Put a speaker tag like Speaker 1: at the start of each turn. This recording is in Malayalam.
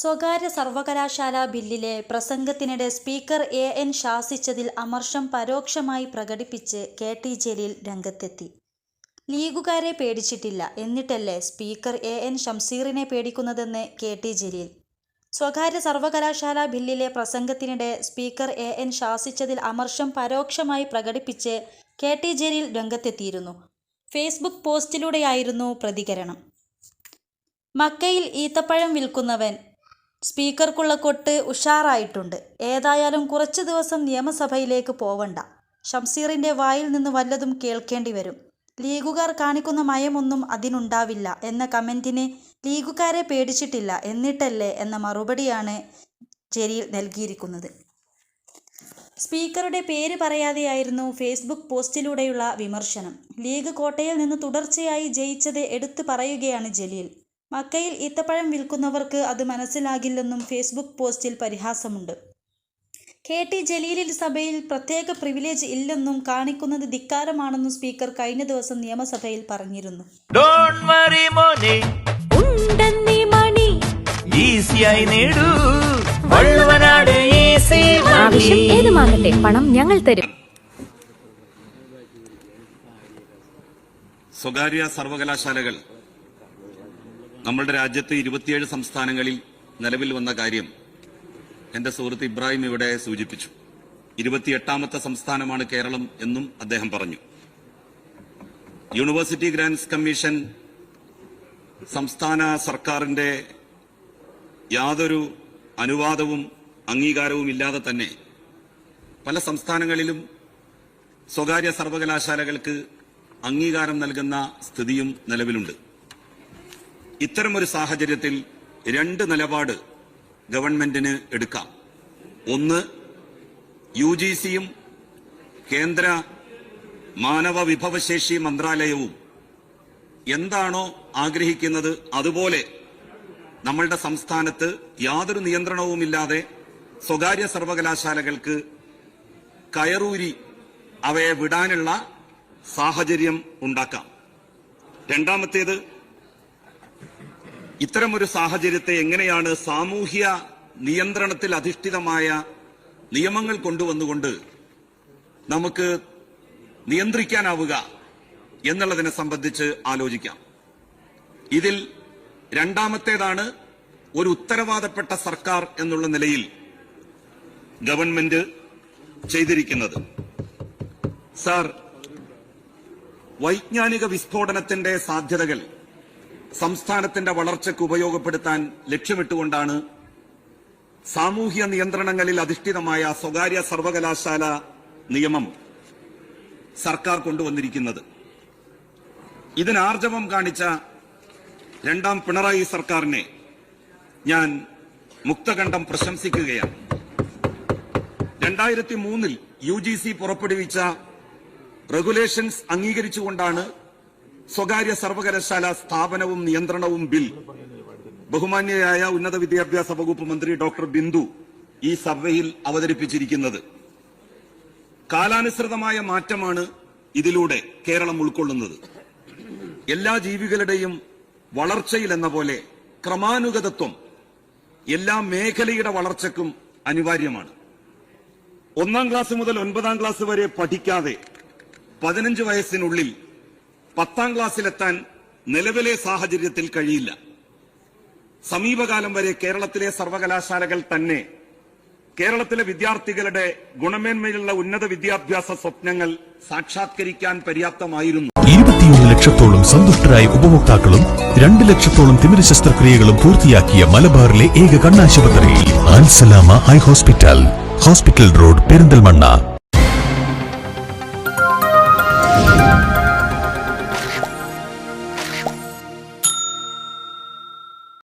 Speaker 1: സ്വകാര്യ സർവകലാശാല ബില്ലിലെ പ്രസംഗത്തിനിടെ സ്പീക്കർ എ എൻ ശാസിച്ചതിൽ അമർഷം പരോക്ഷമായി പ്രകടിപ്പിച്ച് കെ ടി ജലീൽ രംഗത്തെത്തി. ലീഗുകാരെ പേടിച്ചിട്ടില്ല എന്നിട്ടല്ലേ സ്പീക്കർ എ എൻ ഷംസീറിനെ പേടിക്കുന്നതെന്ന് കെ ടി ജലീൽ. സ്വകാര്യ സർവകലാശാല ബില്ലിലെ പ്രസംഗത്തിനിടെ സ്പീക്കർ എ എൻ ശാസിച്ചതിൽ അമർഷം പരോക്ഷമായി പ്രകടിപ്പിച്ച് കെ ടി ജലീൽ രംഗത്തെത്തിയിരുന്നു. ഫേസ്ബുക്ക് പോസ്റ്റിലൂടെയായിരുന്നു പ്രതികരണം. മക്കയിൽ ഈത്തപ്പഴം വിൽക്കുന്നവൻ സ്പീക്കർക്കുള്ള കൊട്ട് ഉഷാറായിട്ടുണ്ട്. ഏതായാലും കുറച്ച് ദിവസം നിയമസഭയിലേക്ക് പോവണ്ട. ഷംസീറിന്റെ വായിൽ നിന്ന് വല്ലതും കേൾക്കേണ്ടി വരും. ലീഗുകാർ കാണിക്കുന്ന മയമൊന്നും അതിനുണ്ടാവില്ല എന്ന കമന്റിന് ലീഗുകാരെ പേടിച്ചിട്ടില്ല എന്നിട്ടല്ലേ എന്ന മറുപടിയാണ് ജലീൽ നൽകിയിരിക്കുന്നത്. സ്പീക്കറുടെ പേര് പറയാതെയായിരുന്നു ഫേസ്ബുക്ക് പോസ്റ്റിലൂടെയുള്ള വിമർശനം. ലീഗ് കോട്ടയിൽ നിന്ന് തുടർച്ചയായി ജയിച്ചത് എടുത്തു പറയുകയാണ് ജലീൽ. മക്കയിൽ ഈത്തപ്പഴം വിൽക്കുന്നവർക്ക് അത് മനസ്സിലാകില്ലെന്നും ഫേസ്ബുക്ക് പോസ്റ്റിൽ പരിഹാസമുണ്ട്. കെ ടി ജലീലിൽ സഭയിൽ പ്രത്യേക പ്രിവിലേജ് ഇല്ലെന്നും കാണിക്കുന്നത് ധിക്കാരമാണെന്നും സ്പീക്കർ കഴിഞ്ഞ ദിവസം നിയമസഭയിൽ പറഞ്ഞിരുന്നു.
Speaker 2: ഡോണ്ട് വറി മോനെ.
Speaker 3: ഉണ്ടെന്നീ മണി.
Speaker 2: ഈസിയായി നേടൂ. വള്ളുവനാട് ഈസി
Speaker 3: ആവശ്യം ഏതുമാകട്ടെ പണം ഞങ്ങൾ തരും.
Speaker 4: സ്വകാര്യ സർവകലാശാലകൾ നമ്മളുടെ രാജ്യത്ത് ഇരുപത്തിയേഴ് സംസ്ഥാനങ്ങളിൽ നിലവിൽ വന്ന കാര്യം എന്റെ സുഹൃത്ത് ഇബ്രാഹിം ഇവിടെ സൂചിപ്പിച്ചു. ഇരുപത്തിയെട്ടാമത്തെ സംസ്ഥാനമാണ് കേരളം എന്നും അദ്ദേഹം പറഞ്ഞു. യൂണിവേഴ്സിറ്റി ഗ്രാന്റ്സ് കമ്മീഷൻ സംസ്ഥാന സർക്കാരിന്റെ യാതൊരു അനുവാദവും അംഗീകാരവും ഇല്ലാതെ തന്നെ പല സംസ്ഥാനങ്ങളിലും സ്വകാര്യ സർവകലാശാലകൾക്ക് അംഗീകാരം നൽകുന്ന സ്ഥിതിയും നിലവിലുണ്ട്. ഇത്തരമൊരു സാഹചര്യത്തിൽ രണ്ട് നിലപാട് ഗവൺമെന്റിന് എടുക്കാം. ഒന്ന് യു ജി സിയും കേന്ദ്ര മാനവ വിഭവശേഷി മന്ത്രാലയവും എന്താണോ ആഗ്രഹിക്കുന്നത് അതുപോലെ നമ്മളുടെ സംസ്ഥാനത്ത് യാതൊരു നിയന്ത്രണവുമില്ലാതെ സ്വകാര്യ സർവകലാശാലകൾക്ക് കയറൂരി അവയെ വിടാനുള്ള സാഹചര്യം ഉണ്ടാക്കാം. രണ്ടാമത്തേത് ഇത്തരമൊരു സാഹചര്യത്തെ എങ്ങനെയാണ് സാമൂഹ്യ നിയന്ത്രണത്തിൽ അധിഷ്ഠിതമായ നിയമങ്ങൾ കൊണ്ടുവന്നുകൊണ്ട് നമുക്ക് നിയന്ത്രിക്കാനാവുക എന്നുള്ളതിനെ സംബന്ധിച്ച് ആലോചിക്കാം. ഇതിൽ രണ്ടാമത്തേതാണ് ഒരു ഉത്തരവാദപ്പെട്ട സർക്കാർ എന്നുള്ള നിലയിൽ ഗവൺമെന്റ് ചെയ്തിരിക്കുന്നത്. സാർ വൈജ്ഞാനിക വിസ്ഫോടനത്തിന്റെ സാധ്യതകൾ സംസ്ഥാനത്തിന്റെ വളർച്ചയ്ക്ക് ഉപയോഗപ്പെടുത്താൻ ലക്ഷ്യമിട്ടുകൊണ്ടാണ് സാമൂഹ്യ നിയന്ത്രണങ്ങളിൽ അധിഷ്ഠിതമായ സ്വകാര്യ സർവകലാശാല നിയമം സർക്കാർ കൊണ്ടുവന്നിരിക്കുന്നത്. ഇതിനാർജവം കാണിച്ച രണ്ടാം പിണറായി സർക്കാരിനെ ഞാൻ മുക്തകണ്ഠം പ്രശംസിക്കുകയാണ്. രണ്ടായിരത്തി മൂന്നിൽ യു ജി സി പുറപ്പെടുവിച്ച റെഗുലേഷൻസ് അംഗീകരിച്ചുകൊണ്ടാണ് സ്വകാര്യ സർവകലാശാല സ്ഥാപനവും നിയന്ത്രണവും ബിൽ. ബഹുമാന്യയായ ഉന്നത വിദ്യാഭ്യാസ വകുപ്പ് മന്ത്രി ഡോക്ടർ ബിന്ദു ഈ സഭയിൽ അവതരിപ്പിച്ചിരിക്കുന്നത്. കാലാനുസൃതമായ മാറ്റമാണ് ഇതിലൂടെ കേരളം ഉൾക്കൊള്ളുന്നത്. എല്ലാ ജീവികളുടെയും വളർച്ചയിൽ എന്ന പോലെ ക്രമാനുഗതത്വം എല്ലാ മേഖലയുടെ വളർച്ചയ്ക്കും അനിവാര്യമാണ്. ഒന്നാം ക്ലാസ് മുതൽ ഒൻപതാം ക്ലാസ് വരെ പഠിക്കാതെ പതിനഞ്ച് വയസ്സിനുള്ളിൽ പത്താം ക്ലാസ്സിലെത്താൻ നിലവിലെ സാഹചര്യത്തിൽ കഴിയില്ല. സമീപകാലം വരെ കേരളത്തിലെ സർവകലാശാലകൾ തന്നെ കേരളത്തിലെ വിദ്യാർത്ഥികളുടെ ഗുണമേന്മയുള്ള ഉന്നത വിദ്യാഭ്യാസ സ്വപ്നങ്ങൾ സാക്ഷാത്കരിക്കാൻ പര്യാപ്തമായിരുന്നു.
Speaker 5: ഇരുപത്തിയൊന്ന് ലക്ഷത്തോളം സന്തുഷ്ടരായ ഉപഭോക്താക്കളും രണ്ട് ലക്ഷത്തോളം തിമിര ശസ്ത്രക്രിയകളും പൂർത്തിയാക്കിയ മലബാറിലെ ഏക കണ്ണാശുപത്രി ആൻസലാമ eye hospital hospital road Perinthalmanna.